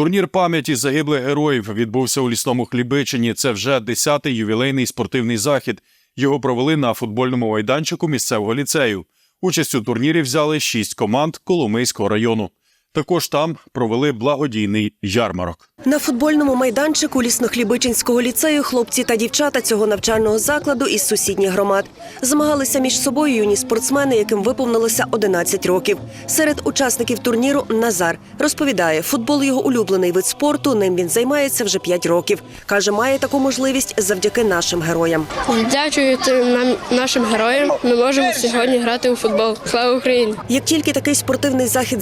Турнір пам'яті загиблих героїв відбувся у лісному Хлібичині. Це вже 10-й ювілейний спортивний захід. Його провели на футбольному майданчику місцевого ліцею. Участь у турнірі взяли шість команд Коломийського району. Також там провели благодійний ярмарок. На футбольному майданчику ліснохлібичинського ліцею хлопці та дівчата цього навчального закладу із сусідніх громад змагалися між собою юні спортсмени, яким виповнилося 11 років. Серед учасників турніру Назар розповідає, футбол його улюблений вид спорту. Ним він займається вже 5 років. каже, має таку можливість завдяки нашим героям. Дякуючи нам нашим героям, ми можемо сьогодні грати у футбол. Слава Україні! Як тільки такий спортивний захід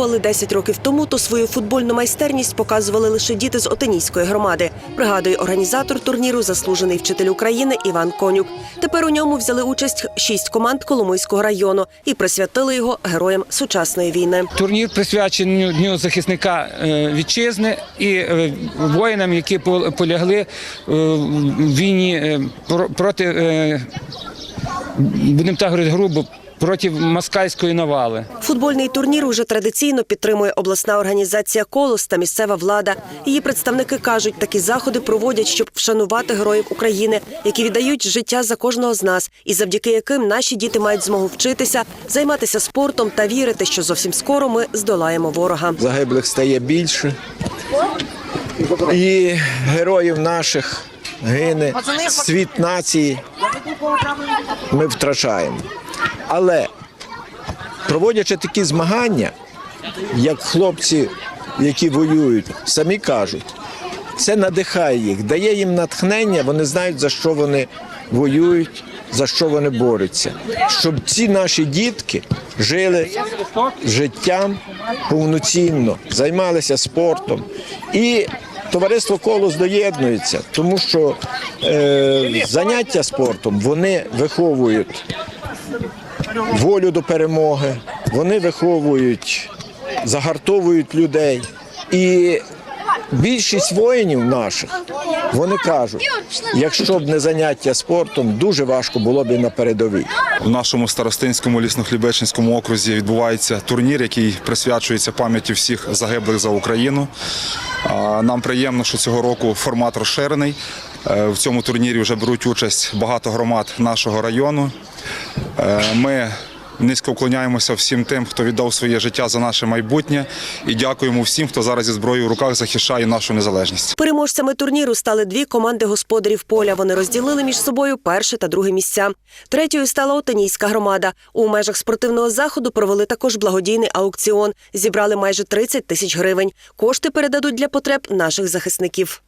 започатковували 10 років тому, то свою футбольну майстерність показували лише діти з Отинійської громади. Пригадує організатор турніру, заслужений вчитель України Іван Конюк. Тепер у ньому взяли участь шість команд Коломийського району і присвятили його героям сучасної війни. Турнір присвячений Дню захисника е, вітчизни і е, воїнам, які пол- полягли е, в війні про- проти, будемо так говорити грубо, проти москальської навали. Футбольний турнір уже традиційно підтримує обласна організація Колос та місцева влада. Її представники кажуть, такі заходи проводять, щоб вшанувати героїв України, які віддають життя за кожного з нас, і завдяки яким наші діти мають змогу вчитися, займатися спортом та вірити, що зовсім скоро ми здолаємо ворога. загиблих стає більше. І героїв наших гине світ нації. Ми втрачаємо. Але проводячи такі змагання, як хлопці, які воюють, самі кажуть, це надихає їх, дає їм натхнення, вони знають, за що вони воюють, за що вони борються. Щоб ці наші дітки жили життям повноцінно, займалися спортом. І товариство Колос доєднується, тому що е, заняття спортом вони виховують волю до перемоги, вони виховують, загартовують людей. І більшість воїнів наших вони кажуть, якщо б не заняття спортом, дуже важко було б і на передовій. В нашому старостинському ліснохлібечинському окрузі відбувається турнір, який присвячується пам'яті всіх загиблих за Україну. Нам приємно, що цього року формат розширений. Е, В цьому турнірі вже беруть участь багато громад нашого району. Е, Ми низько вклоняємося всім тим, хто віддав своє життя за наше майбутнє, і дякуємо всім, хто зараз зі зброєю в руках захищає нашу незалежність. Переможцями турніру стали дві команди господарів поля. Вони розділили між собою перше та друге місця. Третьою стала Отинійська громада. У межах спортивного заходу провели також благодійний аукціон. Зібрали майже 30 тисяч гривень. Кошти передадуть для потреб наших захисників.